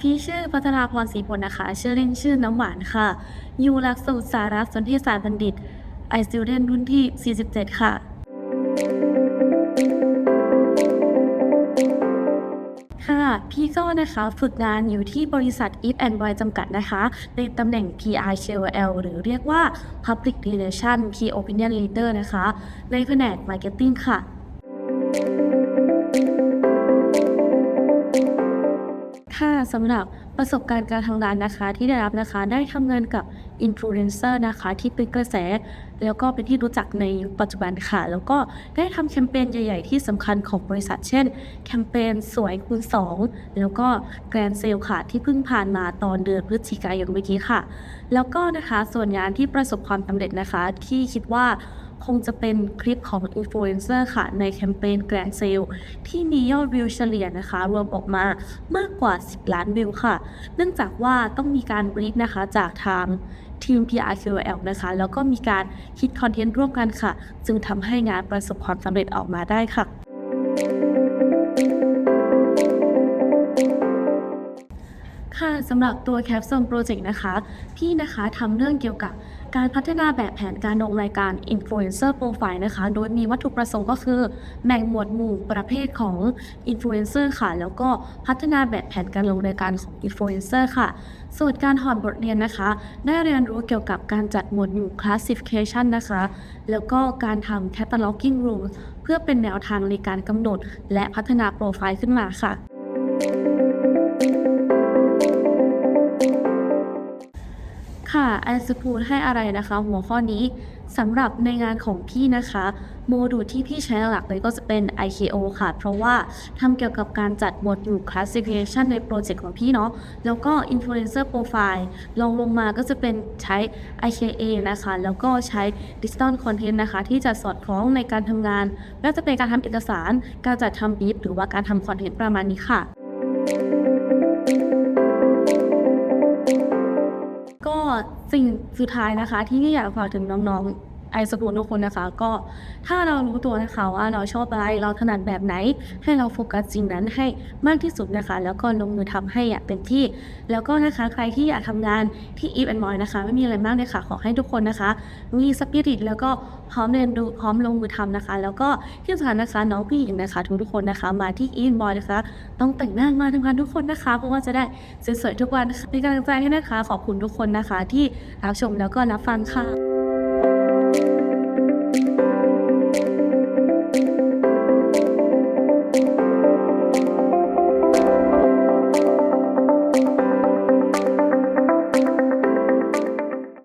พี่ชื่อพัฒนาพรศรีผลนะคะ ชื่อเล่นชื่อน้ำหวานค่ะ อยู่หลักสูตรสารสนเทศศาสตร์บัณฑิต ไอซิลเดนรุ่นที่ 47 ค่ะ ค่ะ พี่ก็นะคะฝึกงานอยู่ที่บริษัท If and Boy จำกัดนะคะ ในตำแหน่ง PR KOL หรือเรียกว่า Public Relation Key Opinion Leader นะคะ ในแผนก Marketing ค่ะ ค่ะสำหรับประสบการณ์การทำงานนะคะ ที่ได้รับนะคะได้ทำงานกับอินฟลูเอนเซอร์นะคะ ที่เป็นกระแส แล้วก็เป็นที่รู้จักในปัจจุบันค่ะ แล้วก็ได้ทำแคมเปญใหญ่ ๆ ที่สำคัญของบริษัท เช่น แคมเปญสวยคูณ 2 แล้วก็แกรนเซลค่ะ ที่เพิ่งผ่านมาตอนเดือนพฤศจิกายนเมื่อกี้ค่ะ แล้วก็นะคะส่วนงานที่ประสบความสำเร็จนะคะ ที่คิดว่า คงจะเป็นคลิปของอินฟลูเอนเซอร์ค่ะ ในแคมเปญแกรนเซลที่มียอดวิวเฉลี่ยนะคะ รวมออกมามากกว่า 10 ล้านวิวค่ะ เนื่องจากว่าต้องมีการบรีฟนะคะจากทางทีม PR QL นะคะ แล้วก็มีการคิดคอนเทนต์ร่วมกันค่ะ จึงทำให้งานประสบความสำเร็จออกมาได้ค่ะค่ะสำหรับตัว Capstone Project นะคะ พี่นะคะทำเรื่องเกี่ยวกับ การพัฒนาแบบแผนการลงรายการ Influencer Profile นะคะ โดยมีวัตถุประสงค์ก็คือแบ่งหมวดหมู่ประเภทของ Influencer ค่ะ แล้วก็พัฒนาแบบแผนการลงรายการของ Influencer ค่ะ ส่วนการถอดบทเรียนนะคะ ได้เรียนรู้เกี่ยวกับการจัดหมวดหมู่ Classification นะคะ แล้วก็การทำ Cataloging Rules เพื่อเป็นแนวทางในการกำหนด และพัฒนาโปรไฟล์ขึ้นมาค่ะ ไอสพูดให้อะไรนะคะ หัวข้อนี้สำหรับในงานของพี่นะคะ โมดูลที่พี่ใช้หลักเลยก็จะเป็น IKO ค่ะ เพราะว่าทำเกี่ยวกับการจัดหมวดหมู่ classification ในโปรเจกต์ของพี่เนาะแล้วก็ influencer profile ลองลงมาก็จะเป็นใช้ IKA นะคะ แล้วก็ใช้ digital content นะคะ ที่จะสอดคล้องในการทำงานไม่ว่าจะเป็นการทำเอกสาร การจัดทำบีฟหรือว่าการทำคอนเทนต์ประมาณนี้ค่ะ สิ่งสุดท้ายนะคะ ที่อยากฝากถึงน้องๆ ไอสกูลทุกคนนะคะ ก็ถ้าเรารู้ตัวนะคะว่าเราชอบอะไรเราถนัดแบบไหน ให้เราโฟกัสสิ่งนั้นให้มากที่สุดนะคะ แล้วก็ลงมือทำให้อย่างเต็มที่ แล้วก็นะคะใครที่อยากทำงานที่ Eve and Boy นะคะ ไม่มีอะไรมากเลยค่ะขอให้ทุกคนนะคะ มีสปิริตแล้วก็พร้อมเรียนรู้พร้อมลงมือทำนะคะ แล้วก็ที่สำคัญนะคะน้องผู้หญิงนะคะทุกทุกๆคนนะคะ มาที่ Eve and Boy นะคะ ต้องแต่งหน้ามาทำงานทุกคนนะคะเพราะว่าจะได้สวยๆทุกวันเป็นกำลังใจให้นะคะ ขอบคุณทุกคนนะคะ ที่รับชมแล้วก็รับฟังค่ะ